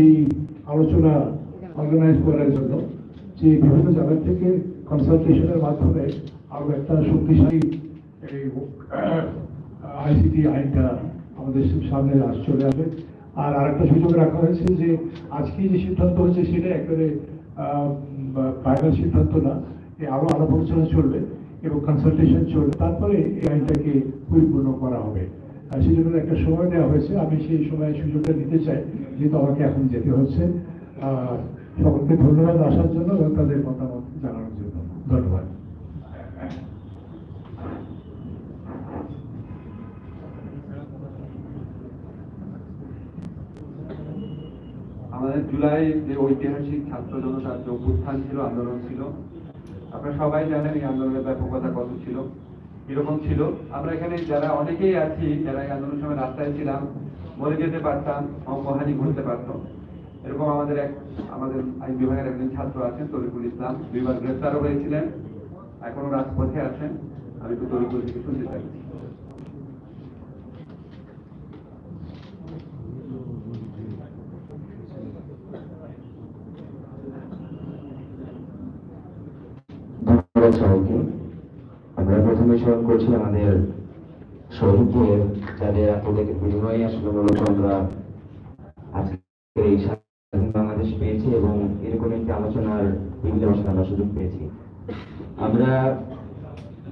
এই আলোচনা অর্গানাইজ করার জন্য যে বিভিন্ন জায়গা থেকে কনসালটেশনের মাধ্যমে আরও একটা শক্তিশালী এই আইসিটি আইনটা আমাদের সামনে আস চলে আসবে। আর আরেকটা সুযোগ রাখা হয়েছে যে আজকে যে সিদ্ধান্ত হয়েছে সেটা একেবারে ফাইনাল সিদ্ধান্ত না, এ আরও আলাপ আলোচনা চলবে এবং কনসালটেশন চলবে। তারপরে এই আইনটাকে পরিপূর্ণ করা হবে। সেই জন্য একটা সময় দেওয়া হয়েছে। আমি সেই সময় সুযোগটা নিতে চাই, যেহেতু আমাকে এখন যেতে হচ্ছে। সকলকে ধন্যবাদ আসার জন্য এবং তাদের মতামত জানানোর জন্য। ধন্যবাদ। আমাদের জুলাই যে ঐতিহাসিক ছাত্র জনতার যে অভ্যুত্থান ছিল, আন্দোলন ছিল, আপনারা সবাই জানেন এই আন্দোলনের ব্যাপকতা কত ছিল। কীরকম ছিল? আমরা এখানে যারা অনেকেই আছি, যারা এই আন্দোলনের সময় রাস্তায় ছিলাম, মরে যেতে পারতাম অঙ্গহানি ঘটতে পারতাম এরকম আমাদের এক, আমাদের আইন বিভাগের একজন ছাত্র আছেন, তরিকুল ইসলাম। দুইবার গ্রেফতারও হয়েছিলেন এখনও রাজপথে আছেন। আমি তো তরিকুল থেকে শুনতে চাই। সবাইকে। আমরা প্রথমে স্মরণ করছি আমাদের শহীদদের, যাদের আত্মত্যাগের বিনিময়ে আসলে মূলত আমরা আজকের এই স্বাধীন বাংলাদেশ পেয়েছি এবং এরকম একটি আলোচনার টেবিলে বসার সুযোগ পেয়েছি। আমরা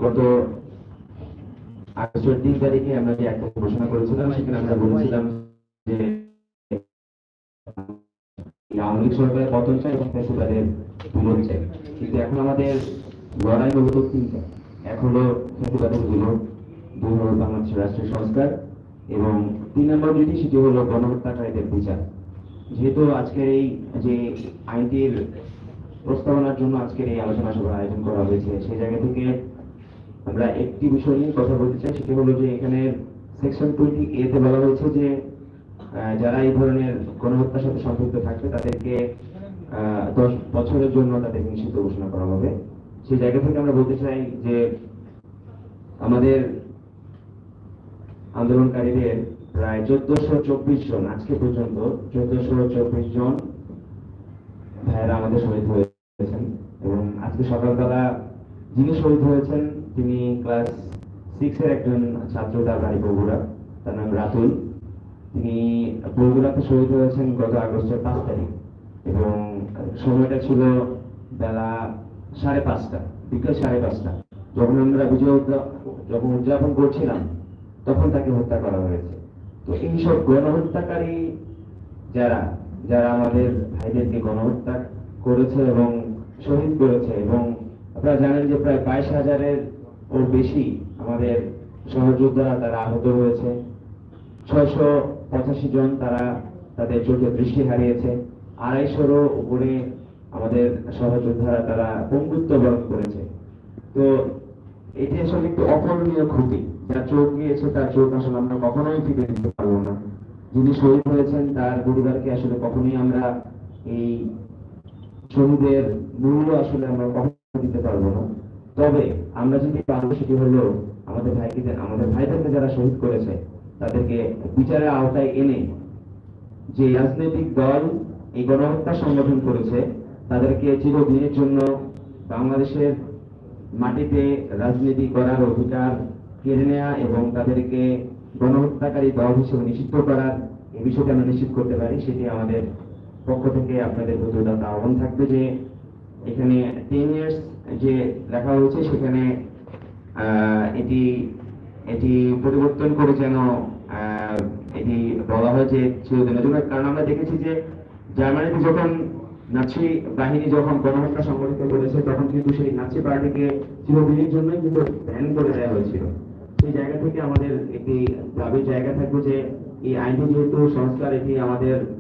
গত আগস্টের তিন তারিখে আমরা যে একটা ঘোষণা করেছিলাম, সেখানে আমরা বলেছিলাম যে আওয়ামী লীগ সরকারের পতন চাই এবং ফ্যাসিবাদের বিরোধ চাই। কিন্তু এখন আমাদের লড়াই মূলত তিনটা। এক হলো বিরোধ দুই হলো বাংলাদেশের রাষ্ট্রীয় সংস্কার এবং তিন নম্বর যেটি, সেটি হলো গণহত্যাকারীদের বিচার। যেহেতু আজকের এই যে আইনটির প্রস্তাবনার জন্য আজকের এই আলোচনা সভার আয়োজন করা হয়েছে, সেই জায়গা থেকে আমরা একটি বিষয় নিয়ে কথা বলতে চাই, সেটি হলো যে এখানে সেকশন টোয়েন্টি এতে বলা হয়েছে যে যারা এই ধরনের গণহত্যার সাথে সম্পৃক্ত থাকবে, তাদেরকে দশ বছরের জন্য তাদের নিষিদ্ধ ঘোষণা করা হবে। সেই জায়গা থেকে আমরা বলতে চাই যে আমাদের আন্দোলনকারীদের প্রায় চোদ্দশো চব্বিশ জন, আজকে পর্যন্ত চোদ্দশো চব্বিশ জন ভাইয়েরা আমাদের শহীদ হয়েছেন এবং আজকে সকালবেলা যিনি শহীদ হয়েছেন, তিনি ক্লাস সিক্স এর একজন ছাত্র, তার বাড়ি বগুড়া, তার নাম রাতুল। তিনি বগুড়াতে শহীদ হয়েছেন গত আগস্টের পাঁচ তারিখ এবং সময়টা ছিল বেলা সাড়ে পাঁচটা, বিকেল সাড়ে পাঁচটা। যখন আমরা বিজয় যখন উদযাপন করছিলাম, তখন তাকে হত্যা করা হয়েছে। তো এইসব গণহত্যাকারী যারা যারা আমাদের ভাইদেরকে গণহত্যা করেছে এবং শহীদ করেছে এবং আপনারা জানেন যে প্রায় বাইশ হাজারের ওর বেশি আমাদের সহযোদ্ধারা তারা আহত হয়েছে। ছয়শো পঁচাশি জন তারা তাদের চোখে দৃষ্টি হারিয়েছে। আড়াইশোরও উপরে আমাদের সহযোদ্ধারা তারা বন্ধুত্ব বরণ করেছে। তো এটি আসলে একটু অকরণীয় ক্ষতি। যার চোখ গিয়েছে, তার চোখ আসলে আমরা কখনোই ফিরে দিতে পারব না। যিনি শহীদ হয়েছেন, তার পরিবারকে আসলে কখনোই আমরা এই শহীদের মূল্য আসলে আমরা কখনো দিতে পারব না। তবে আমরা যদি পারব সেটি হলো, আমাদের ভাইকে আমাদের ভাইদেরকে যারা শহীদ করেছে, তাদেরকে বিচারের আওতায় এনে যে রাজনৈতিক দল এই গণহত্যা সংগঠন করেছে তাদেরকে চিরদিনের জন্য বাংলাদেশের মাটিতে রাজনীতি করার অধিকার কেড়ে নেওয়া এবং তাদেরকে গণহত্যাকারী দল হিসেবে নিষিদ্ধ করার এই বিষয়টি আমরা নিশ্চিত করতে পারি, সেটি আমাদের পক্ষ থেকে আপনাদের প্রতি উদাত্ত আহ্বান থাকবে যে এখানে টেন ইয়ার্স যে লেখা হয়েছে সেখানে এটি এটি পরিবর্তন করে যেন এটি বলা হয় যে চিরদিনের জন্য। কারণ আমরা দেখেছি যে জার্মানিতে যখন নাচি বাহিনী যখন গণহত্যা সংগঠিত করেছে, তখন কিন্তু সেই নাচি পার্টিকে চিরদিনের জন্যই কিন্তু ব্যান করে দেওয়া হয়েছিল। সেই জায়গা থেকে আমাদের একটি দাবির জায়গা থাকবে যে, এই আইনটি যেহেতু সংস্কার, এটি আমাদের